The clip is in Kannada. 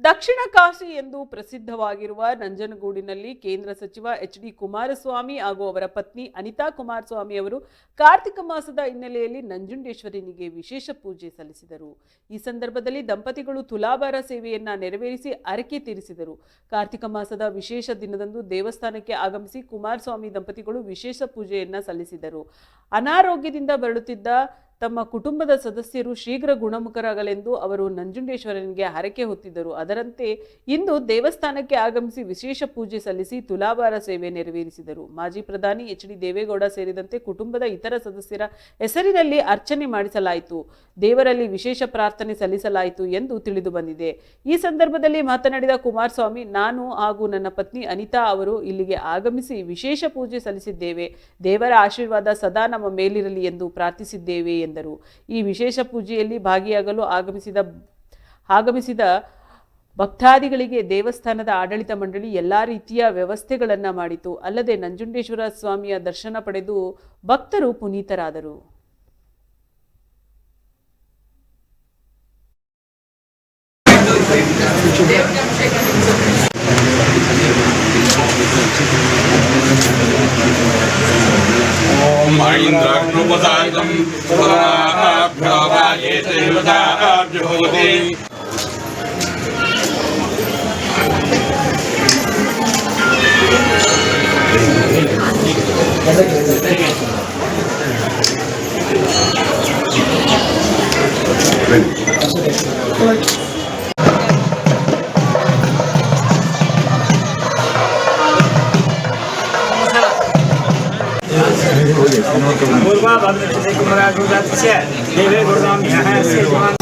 ದಕ್ಷಿಣ ಕಾಶಿ ಎಂದು ಪ್ರಸಿದ್ಧವಾಗಿರುವ ನಂಜನಗೂಡಿನಲ್ಲಿ ಕೇಂದ್ರ ಸಚಿವ ಎಚ್ ಡಿ ಕುಮಾರಸ್ವಾಮಿ ಹಾಗೂ ಅವರ ಪತ್ನಿ ಅನಿತಾ ಕುಮಾರಸ್ವಾಮಿ ಅವರು ಕಾರ್ತಿಕ ಮಾಸದ ಹಿನ್ನೆಲೆಯಲ್ಲಿ ನಂಜುಂಡೇಶ್ವರಿನಿಗೆ ವಿಶೇಷ ಪೂಜೆ ಸಲ್ಲಿಸಿದರು. ಈ ಸಂದರ್ಭದಲ್ಲಿ ದಂಪತಿಗಳು ತುಲಾಭಾರ ಸೇವೆಯನ್ನ ನೆರವೇರಿಸಿ ಅರಕೆ ತೀರಿಸಿದರು. ಕಾರ್ತಿಕ ಮಾಸದ ವಿಶೇಷ ದಿನದಂದು ದೇವಸ್ಥಾನಕ್ಕೆ ಆಗಮಿಸಿ ಕುಮಾರಸ್ವಾಮಿ ದಂಪತಿಗಳು ವಿಶೇಷ ಪೂಜೆಯನ್ನ ಸಲ್ಲಿಸಿದರು. ಅನಾರೋಗ್ಯದಿಂದ ಬರಳುತ್ತಿದ್ದ ತಮ್ಮ ಕುಟುಂಬದ ಸದಸ್ಯರು ಶೀಘ್ರ ಗುಣಮುಖರಾಗಲೆಂದು ಅವರು ನಂಜುಂಡೇಶ್ವರನಿಗೆ ಹರಕೆ ಹೊತ್ತಿದ್ದರು. ಅದರಂತೆ ಇಂದು ದೇವಸ್ಥಾನಕ್ಕೆ ಆಗಮಿಸಿ ವಿಶೇಷ ಪೂಜೆ ಸಲ್ಲಿಸಿ ತುಲಾಭಾರ ಸೇವೆ ನೆರವೇರಿಸಿದರು. ಮಾಜಿ ಪ್ರಧಾನಿ ಎಚ್ ಡಿ ದೇವೇಗೌಡ ಸೇರಿದಂತೆ ಕುಟುಂಬದ ಇತರ ಸದಸ್ಯರ ಹೆಸರಿನಲ್ಲಿ ಅರ್ಚನೆ ಮಾಡಿಸಲಾಯಿತು. ದೇವರಲ್ಲಿ ವಿಶೇಷ ಪ್ರಾರ್ಥನೆ ಸಲ್ಲಿಸಲಾಯಿತು ಎಂದು ತಿಳಿದು ಬಂದಿದೆ. ಈ ಸಂದರ್ಭದಲ್ಲಿ ಮಾತನಾಡಿದ ಕುಮಾರಸ್ವಾಮಿ, ನಾನು ಹಾಗೂ ನನ್ನ ಪತ್ನಿ ಅನಿತಾ ಅವರು ಇಲ್ಲಿಗೆ ಆಗಮಿಸಿ ವಿಶೇಷ ಪೂಜೆ ಸಲ್ಲಿಸಿದ್ದೇವೆ. ದೇವರ ಆಶೀರ್ವಾದ ಸದಾ ನಮ್ಮ ಮೇಲಿರಲಿ ಎಂದು ಪ್ರಾರ್ಥಿಸಿದ್ದೇವೆ ಎಂದರು. ಈ ವಿಶೇಷ ಪೂಜೆಯಲ್ಲಿ ಭಾಗಿಯಾಗಲು ಆಗಮಿಸಿದ ಆಗಮಿಸಿದ ಭಕ್ತಾದಿಗಳಿಗೆ ದೇವಸ್ಥಾನದ ಆಡಳಿತ ಮಂಡಳಿ ಎಲ್ಲ ರೀತಿಯ ವ್ಯವಸ್ಥೆಗಳನ್ನು ಮಾಡಿತು. ಅಲ್ಲದೆ ನಂಜುಂಡೇಶ್ವರ ಸ್ವಾಮಿಯ ದರ್ಶನ ಪಡೆದು ಭಕ್ತರು ಪುನೀತರಾದರು. ॐ ऐन्द्राग्नुपसायितं पुराभ्यो वा ये देवताभ्योति पूर्वा भद्रते कुमरा गुरुदत्स्य देवे गुरुनाम यः सेवान्